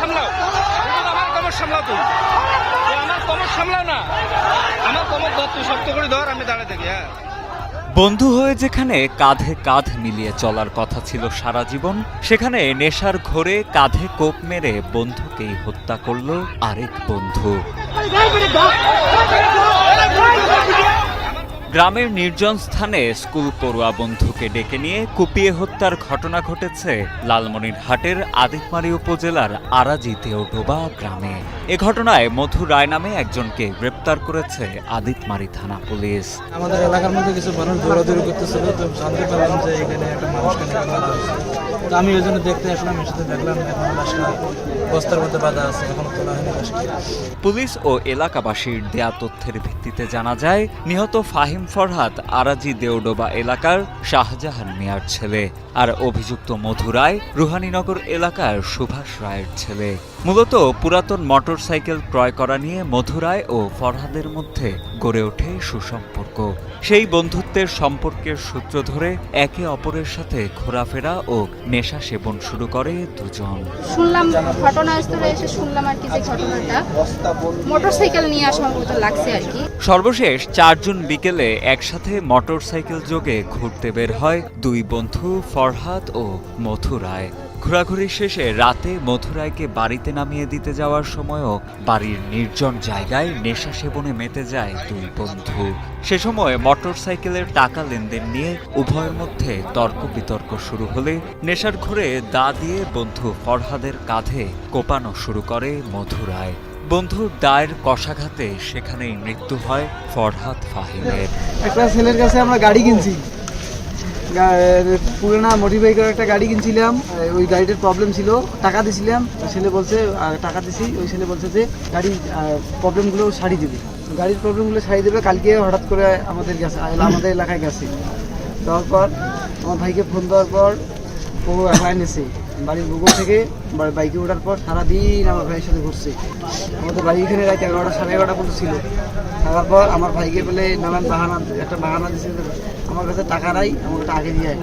সামলাও আমার কমর সামলাও আমার কমর সামলাও না আমার কমর শক্ত করে ধর আমি থাকি হ্যাঁ বন্ধু হয়ে যেখানে কাঁধে কাঁধ মিলিয়ে চলার কথা ছিল সারা জীবন সেখানে নেশার ঘোরে কাঁধে কোপ মেরে বন্ধুকেই হত্যা করল আরেক বন্ধু গ্রামের নির্জন স্থানে স্কুল পড়ুয়া বন্ধুকে ডেকে নিয়ে কুপিয়ে হত্যার ঘটনা ঘটেছে লালমনিরহাটের আদিতমারি উপজেলার আরাজি দেওডোবা গ্রামে। এ ঘটনায় মধু রায় নামে একজনকে গ্রেপ্তার করেছে আদিতমারি থানা পুলিশ। আমাদের এলাকার মধ্যে কিছু মানুষ দৌড়াদৌড়ি করতেছিল তো জানতে পারলাম যে এখানে একটা মানুষকে তো আমি ওই জন্য দেখতে আসলাম এসে দেখলাম এখন বস্তার মধ্যে বাঁধা আছে এখনও তোলা হয়নি পুলিশ ও এলাকাবাসীর দেয়া তথ্যের ভিত্তিতে জানা যায় নিহত ফাহিম ফরহাদ আরাজি দেওডোবা এলাকার শাহজাহান মিয়ার ছেলে আর অভিযুক্ত মধুরায় রুহানীনগর এলাকার সুভাষ রায়ের ছেলে। মূলত পুরাতন মোটরসাইকেল ক্রয় করা নিয়ে মধুরায় ও ফরহাদের মধ্যে গড়ে ওঠে সুসম্পর্ক। সেই বন্ধুত্বের সম্পর্কের সূত্র ধরে একে অপরের সাথে ঘোরাফেরা ও নেশা সেবন শুরু করে দুজন। শুনলাম ঘটনাস্থলে এসে শুনলাম আর কি যে ঘটনাটা। মোটরসাইকেল নিয়ে সম্ভবত লাগছে আর কি। সর্বশেষ চার জুন বিকেলে একসাথে মোটরসাইকেল যোগে ঘুরতে বের হয় দুই বন্ধু ফরহাদ ও মথুরায়। ঘোরাঘুরি শেষে রাতে মথুরাইকে বাড়িতে নামিয়ে দিতে যাওয়ার সময়ও বাড়ির নির্জন জায়গায় নেশা সেবনে মেতে যায় দুই বন্ধু। সে সময় মোটরসাইকেলের টাকা লেনদেন নিয়ে উভয়ের মধ্যে তর্ক বিতর্ক শুরু হলে নেশার ঘুরে দা দিয়ে বন্ধু ফরহাদের কাঁধে কোপানো শুরু করে মথুরায়। বন্ধুর দায়ের কষাঘাতে সেখানেই মৃত্যু হয় ফরহাদ ফাহিমের। একটা ছেলের কাছে আমরা গাড়ি কিনছি। পুরোনো মডিফাই করে একটা গাড়ি কিনছিলাম ওই গাড়িটার প্রবলেম ছিল, টাকা দিছিলাম ছেলে বলছে টাকা দিছি। ওই ছেলে বলছে যে, গাড়ির প্রবলেমগুলো সারি দেবে। গাড়ির প্রবলেমগুলো সারি দেবে কালকে হঠাৎ করে আমাদের গেছে আমাদের এলাকায় গেছে। দেওয়ার পর, আমার ভাইকে ফোন দেওয়ার পর, ও একলাই এনেছে বাড়ির বুকুর থেকে বাইকে ওঠার পর সারাদিন আমার ভাইয়ের সাথে ঘুরছে। আমাদের বাড়ি এখানে রাত এগারোটা সাড়ে এগারোটা পর্যন্ত ছিল। থাকার পর আমার ভাইকে বলে নানান বাহানা একটা বাহানা যে, আমার কাছে টাকা নাই আমার কাছে আগে দিয়ে।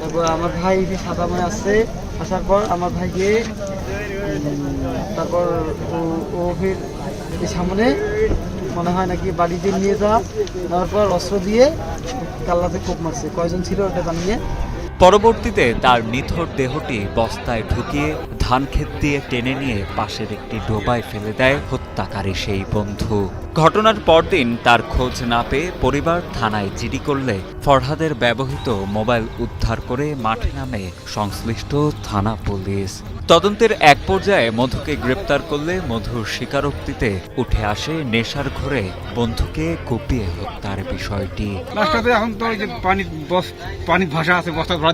তারপর আমার ভাই সাদা মনে আসছে। আসার পর আমার ভাইকে তারপর ও- ফির সামনে মনে হয় নাকি বাড়িতে নিয়ে যাওয়া। তারপর অস্ত্র দিয়ে কাল্লাতে কোপ মারছে। কয়জন ছিল ওটা জানিয়ে পরবর্তীতে তার নিথর দেহটি বস্তায় ঢুকিয়ে ধান ক্ষেত দিয়ে টেনে নিয়ে পাশের একটি ডোবায় ফেলে দেয় হত্যাকারী সেই বন্ধু। ঘটনার পরদিন তার খোঁজ না পেয়ে পরিবার থানায় জিডি করলে ফরহাদের ব্যবহৃত মোবাইল উদ্ধার করে মাঠে নামে সংশ্লিষ্ট থানা পুলিশ। তদন্তের এক পর্যায়ে মধুকে গ্রেপ্তার করলে মধুর স্বীকারোক্তিতে উঠে আসে নেশার ঘরে বন্ধুকে কুপিয়ে হত্যার বিষয়টি। এখন তো পানি পানি ভাষা আছে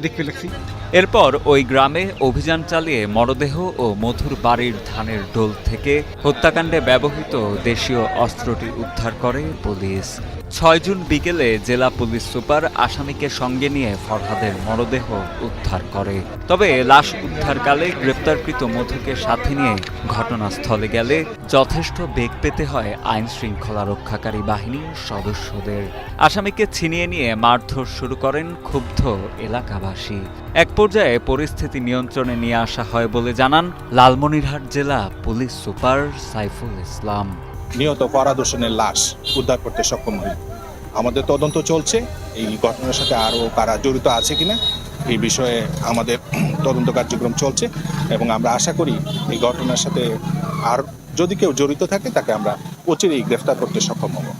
দেখতে লাগছি এরপর ওই গ্রামে অভিযান চালিয়ে মরদেহ ও মধুর বাড়ির ধানের ডোল থেকে হত্যাকাণ্ডে ব্যবহৃত দেশীয় অস্ত্রটি উদ্ধার করে পুলিশ। ছয় জুন বিকেলে জেলা পুলিশ সুপার আসামিকে সঙ্গে নিয়ে ফরহাদের মরদেহ উদ্ধার করে। তবে লাশ উদ্ধারকালে গ্রেপ্তারকৃত মধুকে সাথে নিয়ে ঘটনাস্থলে গেলে যথেষ্ট বেগ পেতে হয় আইন শৃঙ্খলা রক্ষাকারী বাহিনীর সদস্যদের। আসামিকে ছিনিয়ে নিয়ে মারধর শুরু করেন ক্ষুব্ধ এলাকাবাসী। এক পর্যায়ে পরিস্থিতি নিয়ন্ত্রণে নিয়ে আসা হয় বলে জানান লালমনিরহাট জেলা পুলিশ সুপার সাইফুল ইসলাম। নিহত ফরাদ হোসেনের লাশ উদ্ধার করতে সক্ষম হই। আমাদের তদন্ত চলছে। এই ঘটনার সাথে আরও কারা জড়িত আছে কিনা, এই বিষয়ে আমাদের তদন্ত কার্যক্রম চলছে এবং আমরা আশা করি এই ঘটনার সাথে আর যদি কেউ জড়িত থাকে, তাকে আমরা অচিরেই গ্রেফতার করতে সক্ষম হব।